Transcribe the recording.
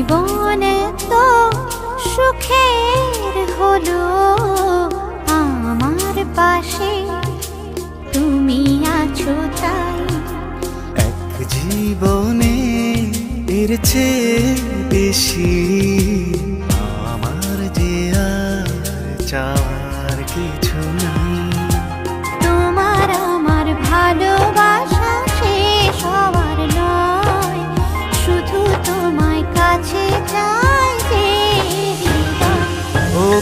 জীবন তো সুখের হলো আমার পাশে। তুমি আছো তাই। এক জীবনে এর চেয়ে বেশি আমার যে আর চাওয়ার কিছু নেই